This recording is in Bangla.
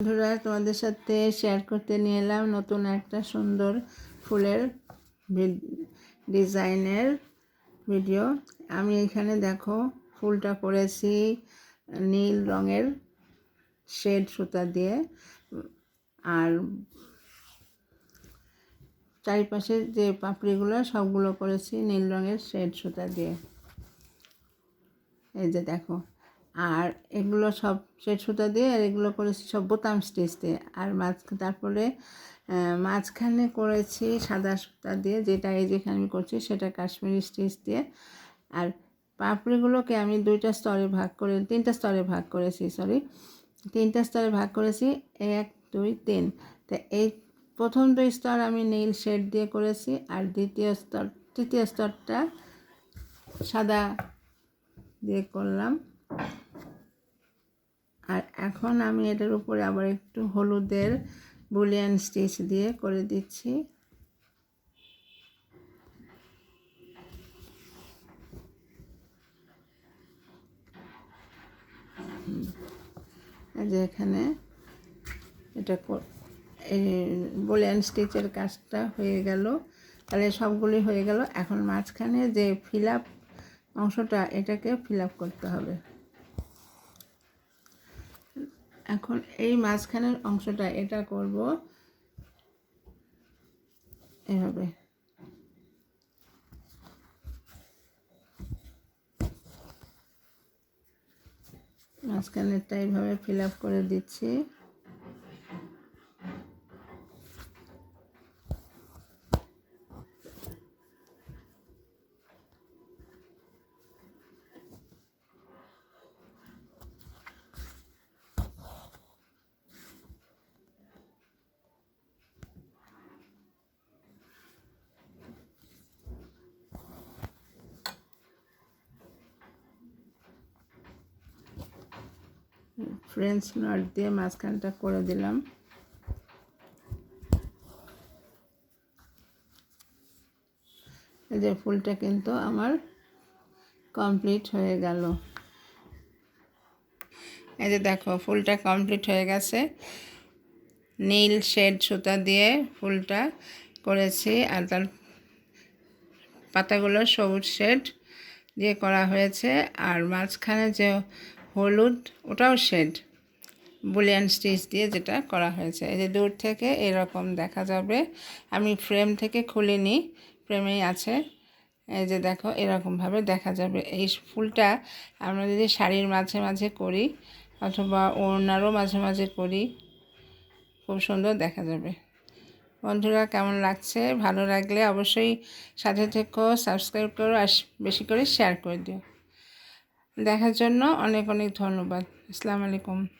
বন্ধুরা, তোমাদের সাথে শেয়ার করতে নিয়ে এলাম নতুন একটা সুন্দর ফুলের ডিজাইনের ভিডিও আমি এখানে দেখো, ফুলটা করেছি নীল রঙের শেড সুতা দিয়ে। আর চারিপাশে যে পাপড়িগুলো, সবগুলো করেছি নীল রঙের শেড সুতা দিয়ে। এই যে দেখো আর এগুলো সব শেড সুতা দিয়ে আর এগুলো করেছি সব বোতাম স্টিচ দিয়ে। আর মাঝ, তারপরে মাঝখানে করেছি সাদা সুতা দিয়ে যেটা এই যেখানে আমি করছি সেটা কাশ্মীরি স্টিচ দিয়ে। আর পাপড়িগুলোকে আমি দুইটা স্তরে ভাগ করে, তিনটা স্তরে ভাগ করেছি সরি তিনটা স্তরে ভাগ করেছি, এক, দুই, তিন। তা এই প্রথম দুই স্তর আমি নীল শেড দিয়ে করেছি আর দ্বিতীয় স্তর, তৃতীয় স্তরটা সাদা দিয়ে করলাম। আর এখন আমি এটার উপরে আবার একটু হলুদের বুলিয়ান স্টিচ দিয়ে করে দিচ্ছি। যে এখানে এটা এই বুলিয়ান স্টিচের কাজটা হয়ে গেল। তাহলে সবগুলি হয়ে গেল। এখন মাঝখানে যে ফিল অংশটা, এটাকে ফিল করতে হবে। এখন এই মাঝখানের অংশটা এটা করব। এভাবে। মাঝখানেরটা এইভাবে ফিল আপ করে দিচ্ছি। ফ্রেঞ্চ নট দিয়ে মাঝখানটা করে দিলাম। এই যে ফুলটা কিন্তু আমার কমপ্লিট হয়ে গেল। এই যে দেখো, ফুলটা কমপ্লিট হয়ে গেছে। নীল শেড সুতা দিয়ে ফুলটা করেছি আর তার পাতাগুলো সবুজ শেড দিয়ে করা হয়েছে। আর মাঝখানে যে হলুদ, ওটাও শেড। বুলিয়ান স্টিচ দিয়ে যেটা করা হয়েছে। এই যে দূর থেকে এরকম দেখা যাবে। আমি ফ্রেম থেকে খুলে খুলিনি, ফ্রেমেই আছে। এই যে দেখো, এরকমভাবে দেখা যাবে। এই ফুলটা আমরা যদি শাড়ির মাঝে মাঝে করি অথবা ওড়নারও মাঝে মাঝে করি, খুব সুন্দর দেখা যাবে। বন্ধুরা, কেমন লাগছে? ভালো লাগলে অবশ্যই সাথে থেকো, সাবস্ক্রাইব করো আর বেশি করে শেয়ার করে দিও। দেখার জন্য অনেক অনেক ধন্যবাদ। আসসালামু আলাইকুম।